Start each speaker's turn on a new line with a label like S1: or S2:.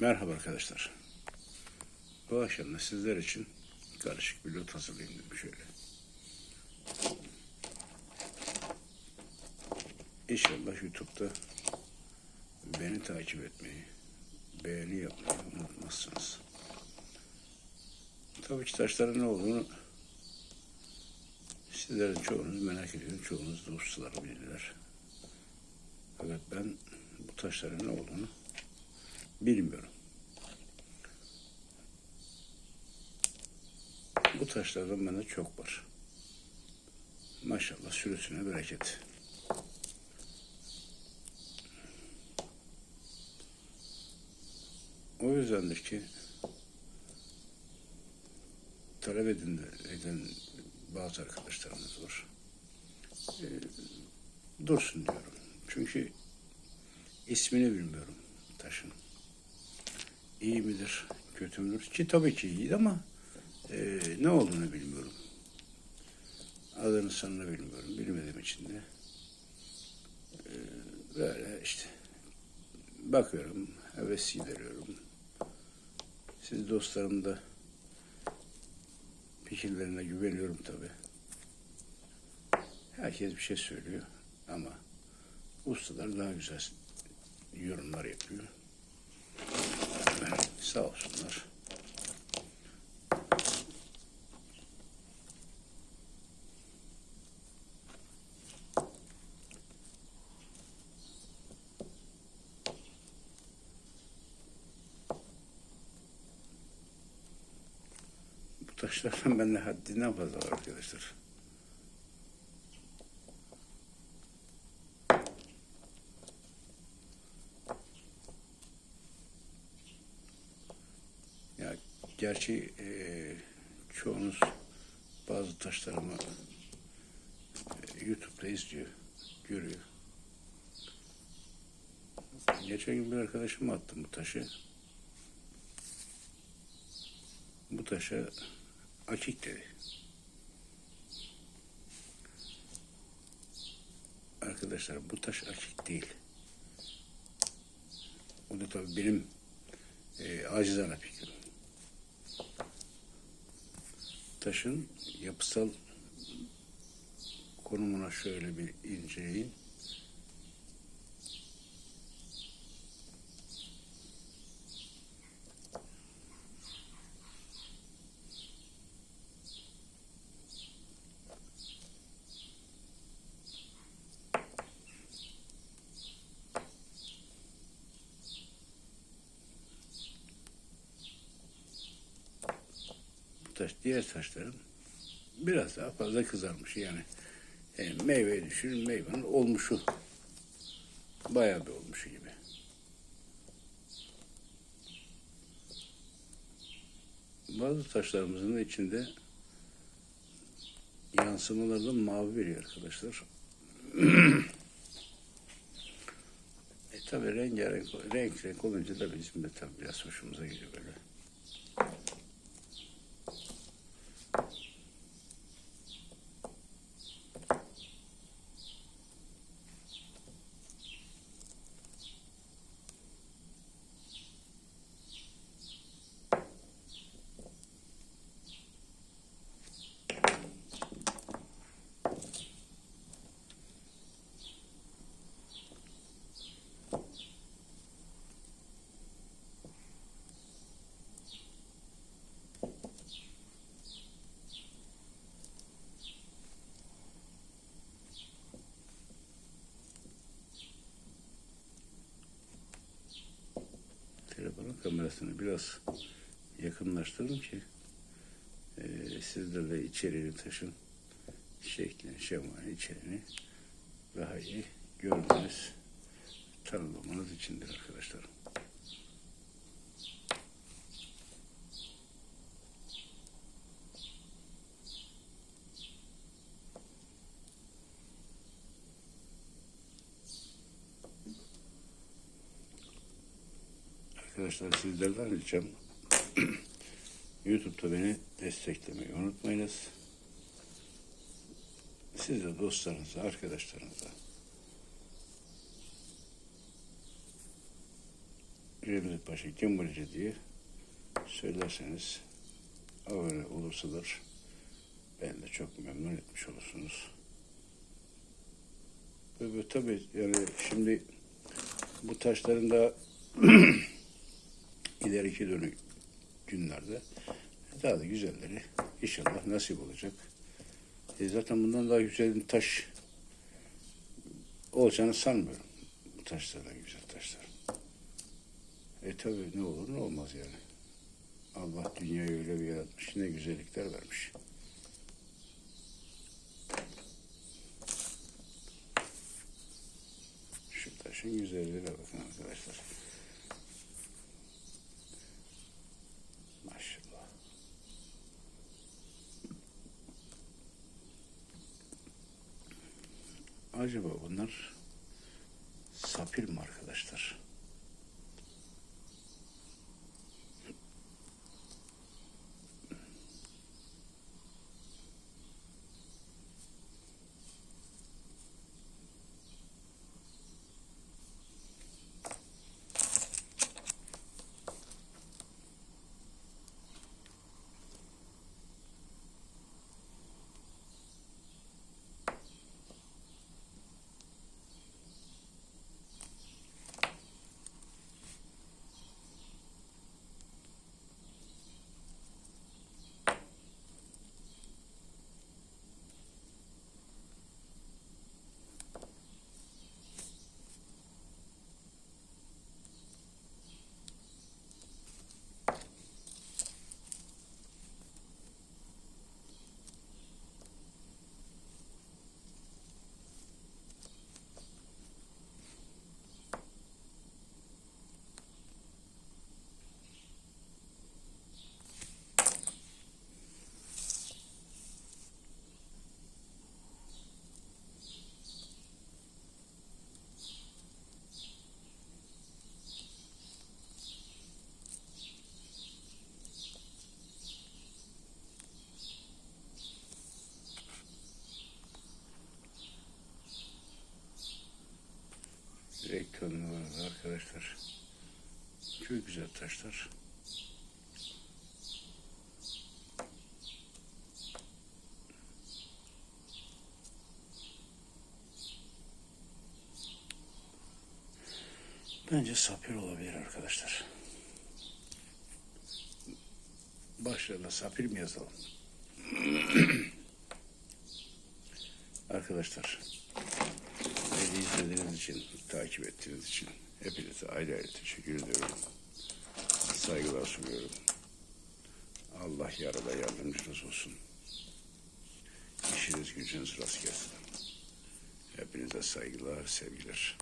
S1: Merhaba arkadaşlar. Bu akşam da sizler için karışık bir lot hazırlayayım dedim şöyle. İnşallah YouTube'da beni takip etmeyi, beğeni yapmayı unutmazsınız. Tabii ki taşların ne olduğunu sizlerin çoğunuz merak ediyor, çoğunuz da ustalar bilirler. Fakat ben bu taşların ne olduğunu bilmiyorum. Bu taşlardan bende çok var. Maşallah sürüsüne bereket. O yüzdendir ki talep edin, eden bazı arkadaşlarımız var. Ee, dursun diyorum. Çünkü ismini bilmiyorum taşın. İyi midir, kötü müdür? Ki tabii ki iyi ama e, ne olduğunu bilmiyorum. Adını sanını bilmiyorum. Bilmediğim için de e, böyle işte bakıyorum, heves gideriyorum. Siz dostlarım da fikirlerine güveniyorum tabii. Herkes bir şey söylüyor ama ustalar daha güzel yorumlar yapıyor. Sağ olsunlar. Bu taşlardan bende haddinden fazla var arkadaşlar. Gerçi eee çoğunuz bazı taşlarımı e, YouTube'da izliyor, görüyor. Geçen gün bir arkadaşıma attım bu taşı. Bu taşa akik dedi. Arkadaşlar bu taş akik değil. O da tabii benim e, acizane fikrim. Taşın yapısal konumuna şöyle bir inceleyin. Taş diğer taşların biraz daha fazla kızarmış yani. E, meyveye düşün meyvenin olmuşu bayağı bir olmuşu gibi. Bazı taşlarımızın içinde yansımaları da mavi veriyor arkadaşlar. e tabi rengarenk, renk renk olunca da bizim de tabi biraz hoşumuza gidiyor böyle. Telefonun kamerasını biraz yakınlaştırın ki e, sizler de içeriğini taşın şeklini, şemalini, içeriğini daha iyi görmeniz, tanımlamanız içindir arkadaşlar. Arkadaşlar sizlerden ricam YouTube'da beni desteklemeyi unutmayınız. Siz de dostlarınıza, arkadaşlarınıza Remzi Paşa Gemurici diye söylerseniz abone olursalar ben de çok memnun etmiş olursunuz. Ve tabii yani şimdi bu taşların da ileriki dönük günlerde daha da güzelleri inşallah nasip olacak. E zaten bundan daha güzel taş olacağını sanmıyorum. Bu taşlardan güzel taşlar. E tabi ne olur ne olmaz yani. Allah dünyayı öyle bir yaratmış, ne güzellikler vermiş. Şu taşın güzelliğine bakın arkadaşlar. Maşallah. Acaba bunlar sapir mi arkadaşlar? Renk tonları var arkadaşlar. Çok güzel taşlar. Bence sapir olabilir arkadaşlar. Başlarına sapir mi yazalım? arkadaşlar, beni izlediğiniz için, takip ettiğiniz için hepinize ayrı ayrı teşekkür ediyorum. Saygılar sunuyorum. Allah yarada yardımcınız olsun. İşiniz gücünüz rast gelsin. Hepinize saygılar, sevgiler.